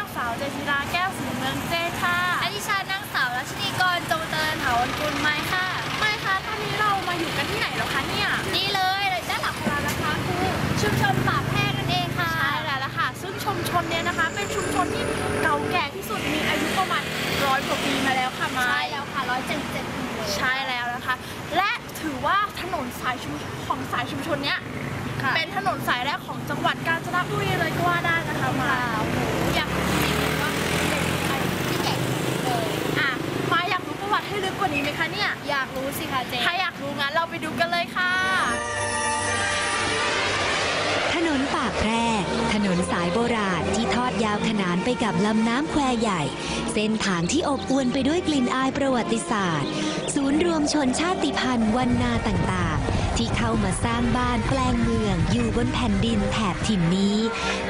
างสาวเจษิราแก้วสีเมืองเจ้ค่ะและดิชานางสาวรัชนีกรจงเจรินถาวรกุลไม้ค่ะ ไม่ค่ะท่านี้เรามาอยู่กันที่ไหนแล้วคะเนี่ย นี่เลยด้านหลังของเรานะคะคือชุมชนป่าแพรกนั่นเองค่ะ ใช่แล้วล่ะค่ะ ซึ่งชุมชนเนี้ยนะคะ เป็นชุมชนที่เก่าแก่ที่สุด มีอายุประมาณร้อยกว่าปีมาแล้วค่ะไมาใช่แล้วค่ะร้อยเจ็ดเจ็ดปีใช่แล้วนะคะ และถือว่าถนนสายชุมของสายชุมชนเนี้ยเป็นถนนสายแรกของจังหวัดกาญจนบุรีเลยก็ว่าได้นะคะมา ให้ลึกกว่านี้ไหมคะเนี่ย อยากรู้สิคะเจ๊ถ้าอยากรู้งั้นเราไปดูกันเลยค่ะ ถนนปากแพรกถนนสายโบราณที่ทอดยาวขนานไปกับลำน้ำแควใหญ่ เส้นทางที่อบอวลไปด้วยกลิ่นอายประวัติศาสตร์ ศูนย์รวมชนชาติพันธุ์วันนาต่างๆ ที่เข้ามาสร้างบ้านแปลงเมือง อยู่บนแผ่นดินแถบถิ่นนี้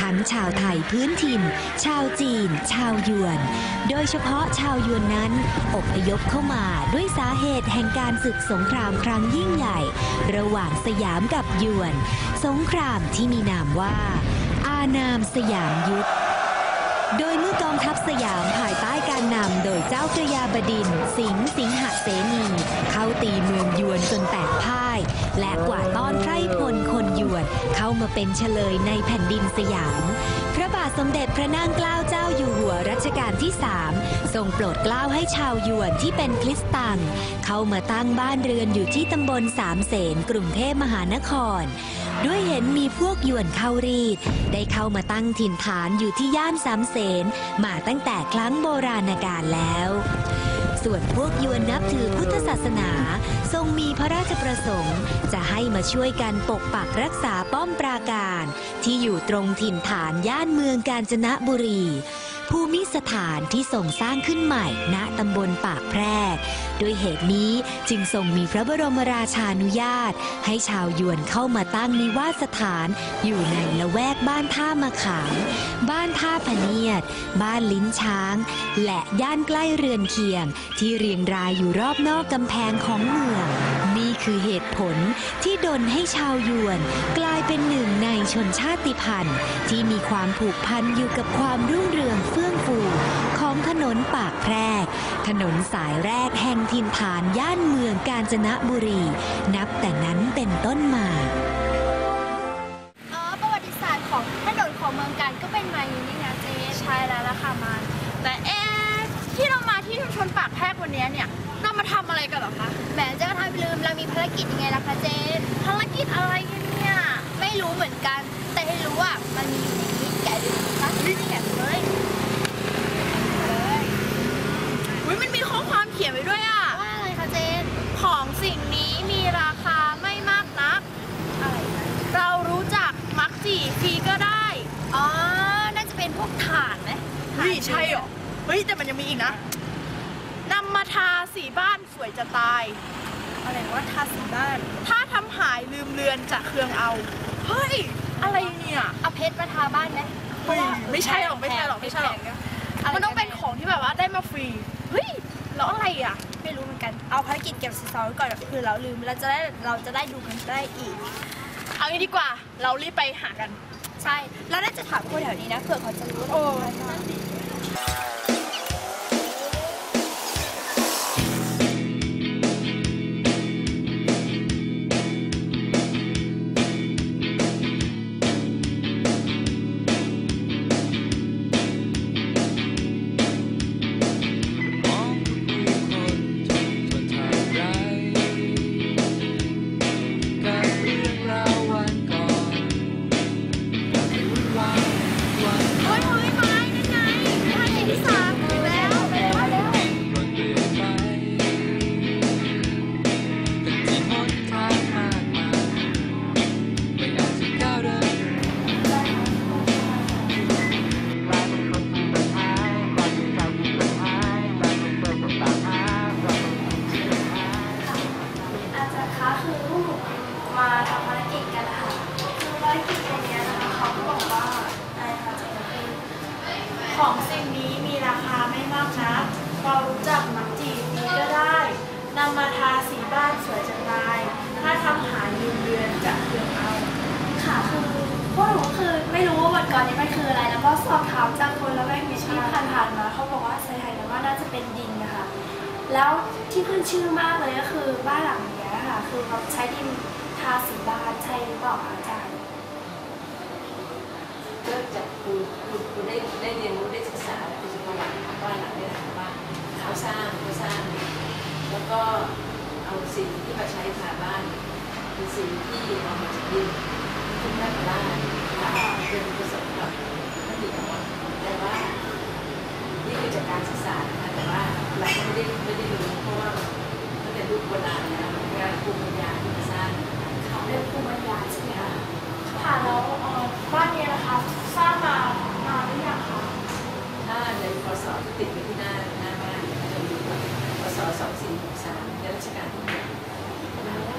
ทั้งชาวไทยพื้นถิ่น ชาวจีน ชาวยวน โดยเฉพาะชาวยวนนั้นอพยพเข้ามาด้วยสาเหตุแห่งการศึกสงครามครั้งยิ่งใหญ่ ระหว่างสยามกับยวน สงครามที่มีนามว่า อานามสยามยุทธ โดยเมื่อกองทัพสยามภายใต้การนำโดยเจ้าพระยาบดิน สิงห์สิงหเสนีเข้าตีเมืองยวนจนแตกพ่าย และกว่าดต้อนไพร่พลคนยวนเข้ามาเป็นเฉลยในแผ่นดินสยาม สมเด็จพระนางเกล้าเจ้าอยู่หัวรัชกาลที่สามทรงโปรดเกล้าให้ชาวยวนที่เป็นคริสตัง เข้ามาตั้งบ้านเรือนอยู่ที่ตำบลสามเสนกรุงเทพมหานคร ด้วยเห็นมีพวกยวนเข้ารีด ได้เข้ามาตั้งถิ่นฐานอยู่ที่ย่านสามเสนมาตั้งแต่ครั้งโบราณกาลแล้ว ส่วนพวกยวนนับถือพุทธศาสนา ทรงมีพระราชประสงค์ จะให้มาช่วยกันปกปักรักษาป้อมปราการ ที่อยู่ตรงถิ่นฐานย่านเมืองกาญจนบุรี ภูมิสถานที่ส่งสร้างขึ้นใหม่ณตำบลปากแพรกด้วยเหตุนี้จึงทรงมีพระบรมราชานุญาต ให้ชาวยวนเข้ามาตั้งนิวาสถาน อยู่ในละแวกบ้านท่ามะขาม บ้านท่าพเนียด บ้านลิ้นช้าง และย่านใกล้เรือนเคียง ที่เรียงรายอยู่รอบนอกกำแพงของเมืองนี คือเหตุผลที่ดนให้ชาวยวนกลายเป็นหนึ่งในชนชาติพันธุ์ ที่มีความผูกพันอยู่กับความรุ่งเรืองเฟื่องฟูของถนนปากแพรก ถนนสายแรกแห่งถิ่นฐานย่านเมืองกาญจนบุรี นับแต่นั้นเป็นต้นมาอ๋อประวัติศาสตร์ของถนนของเมืองการก็เป็นมาอย่างนี้นะเจ๊ใช่แล้วล่ะค่ะมันแต่เอ๊ที่เรามาที่ชุมชนปากแพรกวันนี้เนี่ยเรามาทำอะไรกันหรอคะ มเจ้าทายไปลืมเรามีภารกิจยังไงล่ะคะเจ๊ภารกิจอะไรกันเนี่ย ไม่รู้เหมือนกัน แต่ให้รู้ว่ามันมีอยู่ในนี้แกะดูนะคะนี่แกะเลยเลยอุ้ยมันมีข้อความเขียนไว้ด้วยอะ ว่าอะไรคะเจ๊ของสิ่งนี้มีราคาไม่มากนัก อะไรนะเรารู้จักมักจีฟรีก็ได้ อ๋อ น่าจะเป็นพวกถ่านไหมเฮ้ยใช่เหรอ เฮ้ย แต่มันยังมีอีกนะนำมาทาสีบ้านสวยจะตาย อะไรว่าทาสีบ้าน ถ้าทำหายลืมเลือนจะเคืองเอา เฮ้ย อะไรเนี่ยเอาเพชรมาทาบ้านไหมเฮ้ยไม่ใช่หรอกไม่ใช่หรอกไม่ใช่หรอกแพงะมันต้องเป็นของที่แบบว่าได้มาฟรี เฮ้ย แล้วอะไรอะ ไม่รู้เหมือนกัน เอาภารกิจเก็บสีซอไว้ก่อนคือเราลืมเราจะได้เราจะได้ดูกันได้อีก เอางี้ดีกว่า เรารีบไปหากัน ใช่ แล้วน่าจะถามคนแถวนี้นะเผื่อเขาจะรู้โอ้ วกหนูคือไม่รู้ว่าวันก่อนนี้มันคืออะไร แล้วก็สอบถามจากคนแล้วแวกนี้ที่ผ่านๆมาเขาบอกว่าสายไทยว่าน่าจะเป็นดินนะคะ แล้วที่ขึ้นชื่อมากเลยก็คือบ้านหลังเนี้ยค่ะ คือเขาใช้ดินทาสีบ้านใช่หรือเปล่าคะอาจารย์ก็จากคุณคุณคุณได้ได้เรียนรู้ได้ศึกษาโดยเฉพาะหลังบ้านหลังนี้นะคะว่าเขาสร้างเขาสร้าง แล้วก็เอาสิ่งที่มาใช้ทาบ้านเป็นสิ่งที่เอามาจากดิน ทุกนาคราชเป็นผสมกับพระดิบแต่ว่านี่คือจากการศึกษานะคะแต่ว่าเราก็ไม่ได้ไม่ได้รู้เพราะว่าตั้งแต่ยุคโบราณแล้วการภูมิปัญญาที่สร้างค่ะเป็นภูมิปัญญาใช่ไหมคะค่ะแล้วเอ่อบ้านเนี้นะคะสร้างมานานหรือยังคะถ้าในพศที่ติดไว้ที่หน้าหน้าบ้านก็จะมีพศ2463ในรัชกาลที่หนึ่ง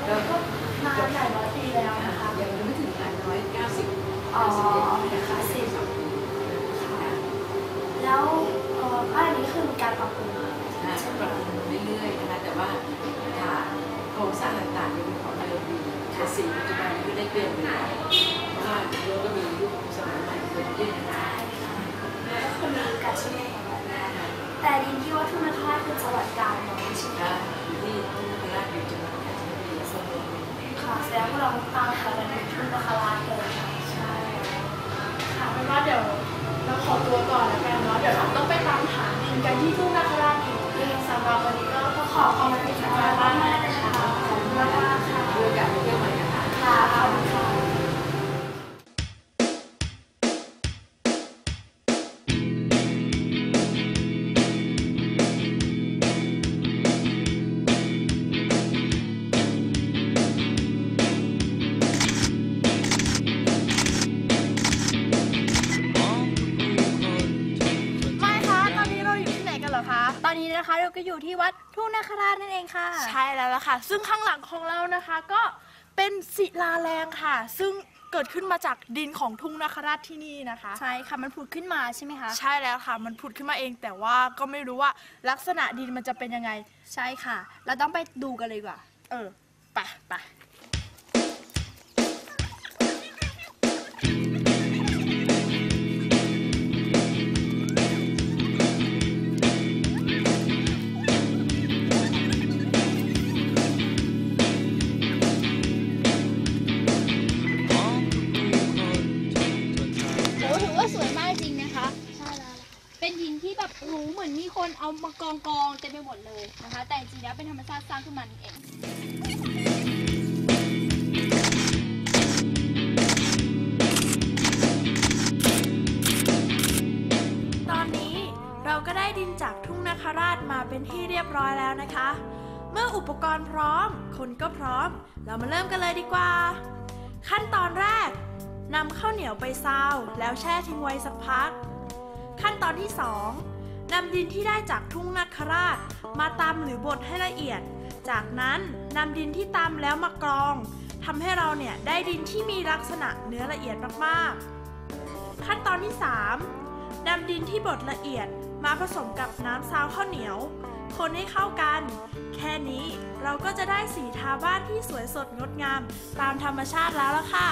ก็ก็นานหลายร้อยปีแล้วนะคะยังไม่ถึง ร้อยเก้าสิบอ๋อ91นะคะสิบสองปีแล้วเอ่อบ้านนี้คือมีการปรับปรุงค่ะนะปรับปรุงเรื่อยๆนะคะแต่ว่าฐานโครงสร้างต่างๆยังเป็นของเดิมอยู่แต่สิ่งปัจจุบันนี้ก็ได้เปลี่ยนไปแล้วเพราะว่าเราก็มียุคสมัยใหม่เกิดขึ้นนะคะแล้วก็คือมีการเชื่อมของมันนะคะแต่ดินที่วัดทุ่งนาคราชคือจังหวัดกาญจนบุรีใช่ไหมก็คะอยู่ที่ทุ่งนาคราชอยู่จังหวัดกาญจนบุรีสมุทร ค่ะแสดงว่าเราตามหากันในทุ่งนาคราเลยค่ะใช่ค่ะเป็นว่าเดี๋ยวเราขอตัวก่อนแล้วกันเนาะเดี๋ยวเราต้องไปตามหาดินกันที่ทุ่งนาคราอีกทีสำหรับวันนี้ก็ขอขอบคุณ นาคราชนั่นเองค่ะ ใช่แล้วล่ะค่ะ ซึ่งข้างหลังของเรานะคะก็เป็นศิลาแรงค่ะ ซึ่งเกิดขึ้นมาจากดินของทุ่งนาคราชที่นี่นะคะ ใช่ค่ะมันผุดขึ้นมาใช่ไหมคะใช่แล้วค่ะ มันผุดขึ้นมาเองแต่ว่าก็ไม่รู้ว่าลักษณะดินมันจะเป็นยังไง ใช่ค่ะ เราต้องไปดูกันเลยดีกว่า เออไปไป ที่แบบรู้เหมือนมีคนเอามากองกองๆเต็มไปหมดเลยนะคะ แต่จริงๆแล้วเป็นธรรมชาติสร้างขึ้นมานเอง ตอนนี้เราก็ได้ดินจากทุ่งนาคราชมาเป็นที่เรียบร้อยแล้วนะคะ เมื่ออุปกรณ์พร้อม คนก็พร้อม เรามาเริ่มกันเลยดีกว่า ขั้นตอนแรกนำข้าวเหนียวไปซาว แล้วแช่ทิ้งไว้สักพัก ขั้นตอนที่ 2นำดินที่ได้จากทุ่งนาคราช มาตำหรือบดให้ละเอียด จากนั้นนำดินที่ตำแล้วมากรองทำให้เราเนี่ยได้ดินที่มีลักษณะเนื้อละเอียดมากๆ ขั้นตอนที่ 3นำดินที่บดละเอียดมาผสมกับน้ำซาวข้าวเหนียว คนให้เข้ากัน แค่นี้เราก็จะได้สีทาบ้านที่สวยสดงดงาม ตามธรรมชาติแล้วล่ะค่ะ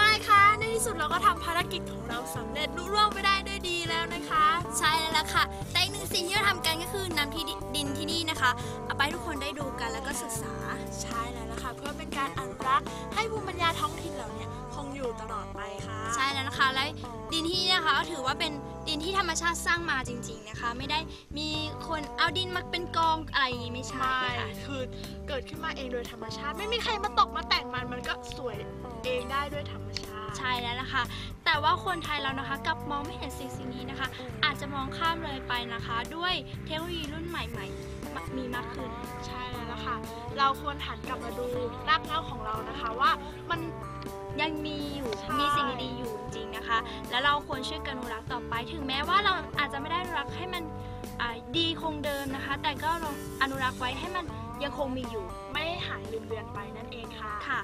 ไม่ค่ะในที่สุดเราก็ทำภารกิจของเราสำเร็จรุ่ร่วงไปได้ด้วยดีแล้วนะคะ ใช่แล้วล่ะค่ะ แต่อีกหนึ่งสิ่งที่เราทำกันก็คือนำที่ดินที่นี่นะคะเอาไปทุกคนได้ดูกันแล้วก็ศึกษา ใช่แล้วล่ะค่ะ เพื่อเป็นการอนุรักษ์ให้ภูมิปัญญาท้องถิ่นเหล่านี้ อยู่ตลอดไปค่ะ ใช่แล้วนะคะ และดินที่นี่นะคะก็ถือว่าเป็นดินที่ธรรมชาติสร้างมาจริง ๆนะคะ ไม่ได้มีคนเอาดินมาเป็นกองอะไรอย่างนี้ไม่ใช่ใช่ค่ะคือเกิดขึ้นมาเองโดยธรรมชาติ ไม่มีใครมาตกมาแต่งมันมันก็สวยเองได้ด้วยธรรมชาติ ใช่แล้วนะคะ แต่ว่าคนไทยเรานะคะกลับมองไม่เห็นสิ่งสิ่งนี้นะคะ อาจจะมองข้ามเลยไปนะคะ ด้วยเทคโนโลยีรุ่นใหม่ ๆมามีมากขึ้น ใช่แล้วล่ะค่ะ เราควรหันกลับมาดูรากเหง้าของเรานะคะว่ามัน ยังมีอยู่ ใช่ มีสิ่งดีๆอยู่จริงๆนะคะ แล้วเราควรช่วยกันอนุรักษ์ต่อไป ถึงแม้ว่าเราอาจจะไม่ได้อนุรักษ์ให้มันอ่าดีคงเดิมนะคะ แต่ก็ลองอนุรักษ์ไว้ให้มันยังคงมีอยู่ไม่ให้หายลืมเลือนไปนั่นเองค่ะ ค่ะ